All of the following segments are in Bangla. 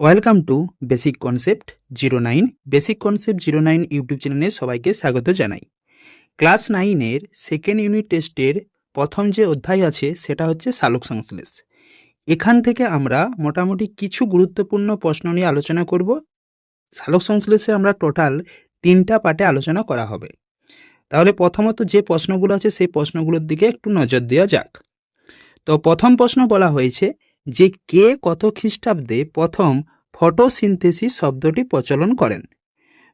Welcome to basic concept zero nine basic concept zero nine YouTube চ্যানেলে সবাইকে স্বাগত জানাই। ক্লাস নাইনের সেকেন্ড ইউনিট টেস্টের প্রথম যে অধ্যায় আছে, সেটা হচ্ছে সালোক সংশ্লেষ। এখান থেকে আমরা মোটামুটি কিছু গুরুত্বপূর্ণ প্রশ্ন নিয়ে আলোচনা করব। সালোক সংশ্লেষে আমরা টোটাল তিনটা পার্টে আলোচনা করা হবে। তাহলে প্রথমত যে প্রশ্নগুলো আছে, সেই প্রশ্নগুলোর দিকে একটু নজর দেওয়া যাক। তো প্রথম প্রশ্ন বলা হয়েছে যে কে কত খ্রিস্টাব্দে প্রথম ফটোসিনথেসিস শব্দটি প্রচলন করেন।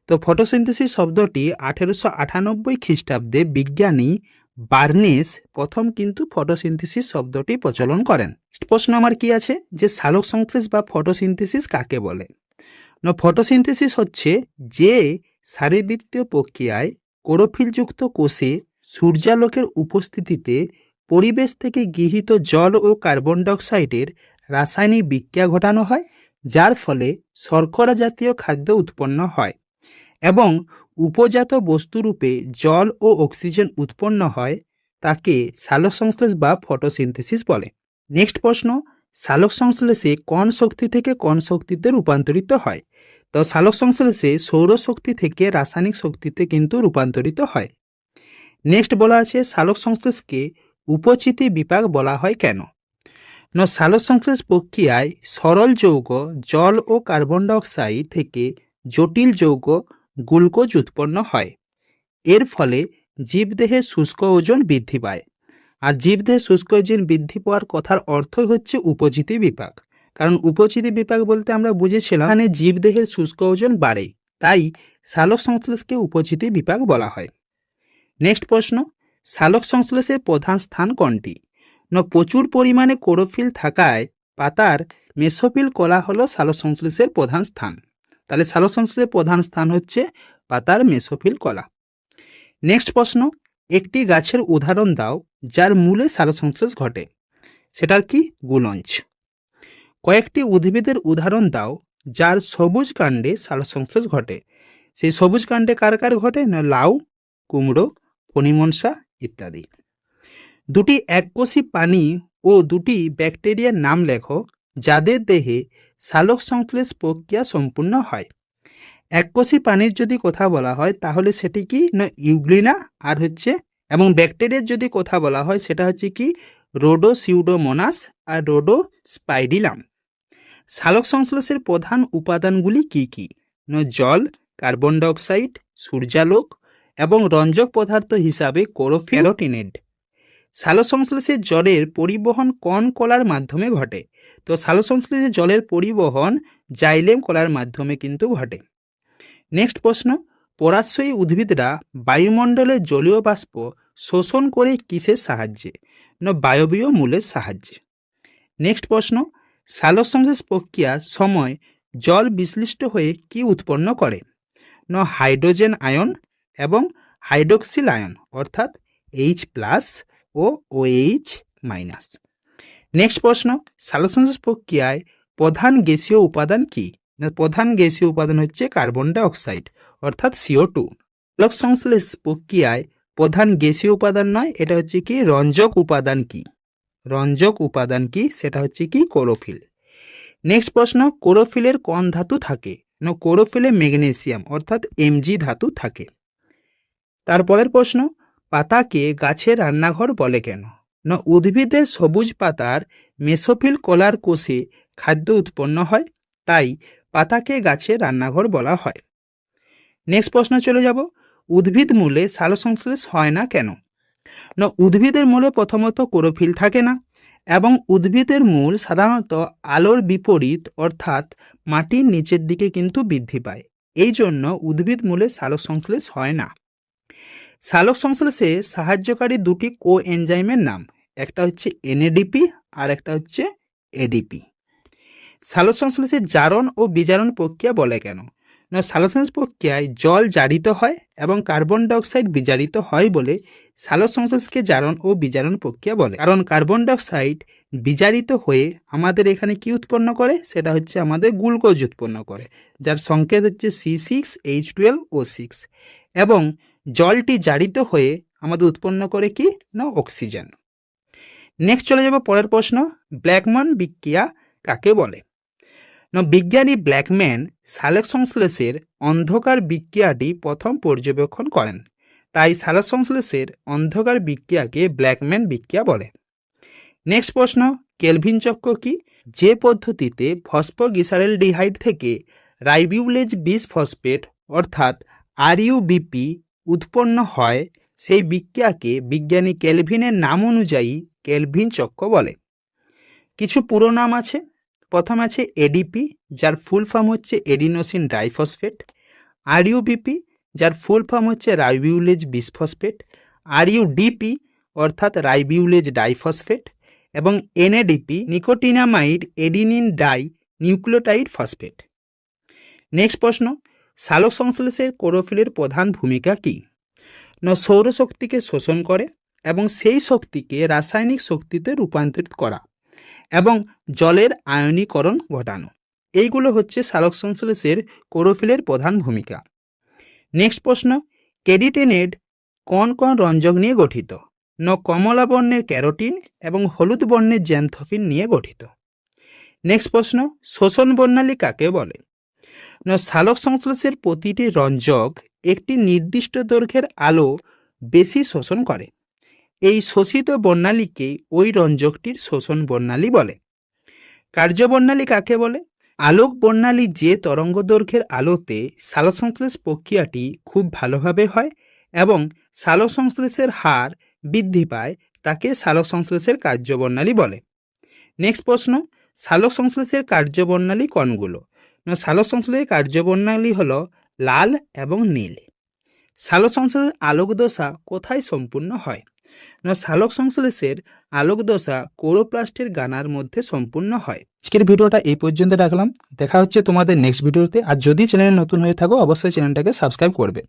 তো ফটোসিনথেসিস শব্দটি আঠেরোশো আটানব্বই খ্রিস্টাব্দে বিজ্ঞানী বার্নেস প্রথম কিন্তু ফটোসিনথেসিস শব্দটি প্রচলন করেন। প্রশ্ন আমার কি আছে? যে সালোক সংশ্লেষ বা ফটোসিনথেসিস কাকে বলে? না ফটোসিনথেসিস হচ্ছে যে শারীরবৃত্তীয় প্রক্রিয়ায় কোরোফিলযুক্ত কোষে সূর্যালোকের উপস্থিতিতে পরিবেশ থেকে গৃহীত জল ও কার্বন ডাইঅক্সাইডের রাসায়নিক বিক্রিয়া ঘটানো হয়, যার ফলে শর্করা জাতীয় খাদ্য উৎপন্ন হয় এবং উপজাত বস্তুরূপে জল ও অক্সিজেন উৎপন্ন হয়, তাকে সালোক সংশ্লেষ বা ফটোসিনথেসিস বলে। নেক্সট প্রশ্ন সালোক সংশ্লেষে কোন শক্তি থেকে কোন শক্তিতে রূপান্তরিত হয়? তো সালোক সংশ্লেষে সৌরশক্তি থেকে রাসায়নিক শক্তিতে কিন্তু রূপান্তরিত হয়। নেক্সট বলা আছে সালোক সংশ্লেষকে উপচিতি বিপাক বলা হয় কেন? ন সালোকসংশ্লেষ প্রক্রিয়ায় সরল যৌগ, জল ও কার্বন ডাইঅক্সাইড থেকে জটিল যৌগ, গ্লুকোজ উৎপন্ন হয়। এর ফলে জীবদেহে শুষ্ক ওজন বৃদ্ধি পায়। আর জীবদেহে শুষ্ক ওজন বৃদ্ধি পাওয়ার কথার অর্থই হচ্ছে উপচিতি বিপাক। কারণ উপচিতি বিপাক বলতে আমরা বুঝেছিলাম মানে জীবদেহের শুষ্ক ওজন বাড়ে। তাই সালোক সংশ্লেষকে উপচিতি বিপাক বলা হয়। নেক্সট প্রশ্ন। সালোক সংশ্লেষের প্রধান স্থান কোনটি? না, প্রচুর পরিমাণে কোরোফিল থাকায় পাতার মেসোফিল কলা হলো সালোক সংশ্লেষের প্রধান স্থান। তাহলে সালোক সংশ্লেষের প্রধান স্থান হচ্ছে পাতার মেসোফিল কলা। নেক্সট প্রশ্ন, একটি গাছের উদাহরণ দাও যার মূলে সালোক সংশ্লেষ ঘটে। সেটার কি? গুলঞ্চ কয়েকটি উদ্ভিদের উদাহরণ দাও যার সবুজ কাণ্ডে সালোক সংশ্লেষ ঘটে। সেই সবুজ কাণ্ডে কার কার ঘটে? না, লাউ, কুমড়ো ফণিমনসা ইত্যাদি। দুটি এককোষী পানি ও দুটি ব্যাকটেরিয়ার নাম লেখো, যাদের দেহে সালোক সংশ্লেষ প্রক্রিয়া সম্পূর্ণ হয়। এককোষী প্রাণীর যদি কথা বলা হয়, তাহলে সেটি কি না ইউগ্লিনা? আর হচ্ছে, এবং ব্যাকটেরিয়ার যদি কথা বলা হয়, সেটা হচ্ছে কি রোডো সিউডোমোনাস আর রোডো স্পাইডিলাম সালোক সংশ্লেষের প্রধান উপাদানগুলি কি কি? না জল, কার্বন ডাইঅক্সাইড, সূর্যালোক এবং রঞ্জক পদার্থ হিসাবে কোরোফেরোটিনেড সালোকসংশ্লেষের জলের পরিবহন কন কলার মাধ্যমে ঘটে? তো সালোকসংশ্লেষে জলের পরিবহন জাইলেম কলার মাধ্যমে কিন্তু ঘটে। নেক্সট প্রশ্ন পরাশ্রয়ী উদ্ভিদরা বায়ুমণ্ডলের জলীয় বাষ্প শোষণ করে কিসের সাহায্যে? না বায়বীয় মূলের সাহায্যে। নেক্সট প্রশ্ন সালোকসংশ্লেষ প্রক্রিয়ার সময় জল বিশ্লিষ্ট হয়ে কি উৎপন্ন করে? না হাইড্রোজেন আয়ন এবং হাইড্রোক্সিল আয়ন অর্থাৎ এইচ প্লাস ও ওএইচ মাইনাস নেক্সট প্রশ্ন সালোকসংশ্লেষ প্রক্রিয়ায় প্রধান গ্যাসীয় উপাদান কি? প্রধান গ্যাসীয় উপাদান হচ্ছে কার্বন ডাইঅক্সাইড অর্থাৎ সিও টু সংশ্লেষ প্রক্রিয়ায় প্রধান গ্যাসীয় উপাদান নয়, এটা হচ্ছে কি, রঞ্জক উপাদান কি? রঞ্জক উপাদান কি, সেটা হচ্ছে কি কোরোফিল নেক্সট প্রশ্ন কোরোফিলের কোন ধাতু থাকে? কোরোফিলে ম্যাগনেসিয়াম, অর্থাৎ এমজি ধাতু থাকে। তারপরের প্রশ্ন, পাতাকে গাছের রান্নাঘর বলে কেন? না উদ্ভিদের সবুজ পাতার মেসোফিল কলার কোষে খাদ্য উৎপন্ন হয়, তাই পাতাকে গাছের রান্নাঘর বলা হয়। নেক্সট প্রশ্ন চলে যাব, উদ্ভিদ মূলে সালোকসংশ্লেষ হয় না কেন? না, উদ্ভিদের মূলে প্রথমত কোরোফিল থাকে না, এবং উদ্ভিদের মূল সাধারণত আলোর বিপরীত, অর্থাৎ মাটির নিচের দিকে কিন্তু বৃদ্ধি পায়। এই জন্য উদ্ভিদ মূলে সালোকসংশ্লেষ হয় না। সালোক সংশ্লেষে সাহায্যকারী দুটি কো এনজাইমের নাম, একটা হচ্ছে এনএডিপি আর একটা হচ্ছে এডিপি। সালোক সংশ্লেষে জারণ ও বিজারণ প্রক্রিয়া বলে কেন? না, সালোক সংশ্লেষ প্রক্রিয়ায় জল জারিত হয় এবং কার্বন ডাইঅক্সাইড বিজারিত হয় বলে সালোক সংশ্লেষকে জারণ ও বিজারণ প্রক্রিয়া বলে। কারণ কার্বন ডাইঅক্সাইড বিজারিত হয়ে আমাদের এখানে কি উৎপন্ন করে? সেটা হচ্ছে আমাদের গ্লুকোজ উৎপন্ন করে, যার সংকেত হচ্ছে C six H twelve O six. এবং জলটি জারিত হয়ে আমাদের উৎপন্ন করে কি? না, অক্সিজেন। নেক্সট চলে যাব পরের প্রশ্ন। ব্ল্যাকম্যান বিক্রিয়া কাকে বলে? না, বিজ্ঞানী ব্ল্যাকম্যান সালেক সংশ্লেষের অন্ধকার বিক্রিয়াটি প্রথম পর্যবেক্ষণ করেন। তাই সালেক সংশ্লেষের অন্ধকার বিক্রিয়াকে ব্ল্যাকম্যান বিক্রিয়া বলে। নেক্সট প্রশ্ন। কেলভিন চক্র কি? যে পদ্ধতিতে ফসফোগ্লিসারেলডিহাইড থেকে রাইবিউলেজ বিশ ফসফেট, অর্থাৎ আরইউবিপি উৎপন্ন হয়, সেই বিক্রিয়াকে বিজ্ঞানী কেলভিনের নাম অনুযায়ী কেলভিন চক্র বলে। কিছু পুরো নাম আছে। প্রথম আছে এডিপি যার ফুল ফর্ম হচ্ছে এডিনোসিন ডাইফসফেট। আরইউবিপি যার ফুল ফর্ম হচ্ছে রাইবিউলেজ বিসফসফেট। আর ইউডিপি অর্থাৎ রাইবিউলেজ ডাইফসফেট। এবং NADP nicotinamide adenine dinucleotide phosphate. Next প্রশ্ন সালোক সংশ্লেষের কোরোফিলের প্রধান ভূমিকা কী? ন, সৌরশক্তিকে শোষণ করে এবং সেই শক্তিকে রাসায়নিক শক্তিতে রূপান্তরিত করা এবং জলের আয়নীকরণ ঘটানো। এইগুলো হচ্ছে সালোক সংশ্লেষের কোরোফিলের প্রধান ভূমিকা। নেক্সট প্রশ্ন কেডিটেনেড কোন কোন রঞ্জক নিয়ে গঠিত? ন, কমলা বর্ণের ক্যারোটিন এবং হলুদ বর্ণের জ্যান্থফিন নিয়ে গঠিত। নেক্সট প্রশ্ন, শোষণ বর্ণালী কাকে বলে? সালোক সংশ্লেষের প্রতিটি রঞ্জক একটি নির্দিষ্ট দৈর্ঘ্যের আলো বেশি শোষণ করে। এই শোষিত বর্ণালীকে ওই রঞ্জকটির শোষণ বর্ণালী বলে। কার্যবর্ণালী কাকে বলে? আলোক বর্ণালী যে তরঙ্গ দৈর্ঘ্যের আলোতে সালোক সংশ্লেষ প্রক্রিয়াটি খুব ভালোভাবে হয় এবং সালোক সংশ্লেষের হার বৃদ্ধি পায় তাকে সালোক সংশ্লেষের কার্যবর্ণালী বলে। নেক্সট প্রশ্ন সালোক সংশ্লেষের কার্যবর্ণালী কোনগুলো? না সালোক সংশ্লেষের কার্যবর্ণালী হল লাল এবং নীল। সালোক আলোক দশা কোথায় সম্পূর্ণ হয়? না, সালোক সংশ্লেষের আলোক দশা কোরোপ্লাস্টের গানার মধ্যে সম্পূর্ণ হয়। আজকের ভিডিওটা এই পর্যন্ত রাখলাম। দেখা হচ্ছে তোমাদের নেক্সট ভিডিওতে আর যদি চ্যানেলে নতুন হয়ে থাকো, অবশ্যই চ্যানেলটাকে সাবস্ক্রাইব করবে।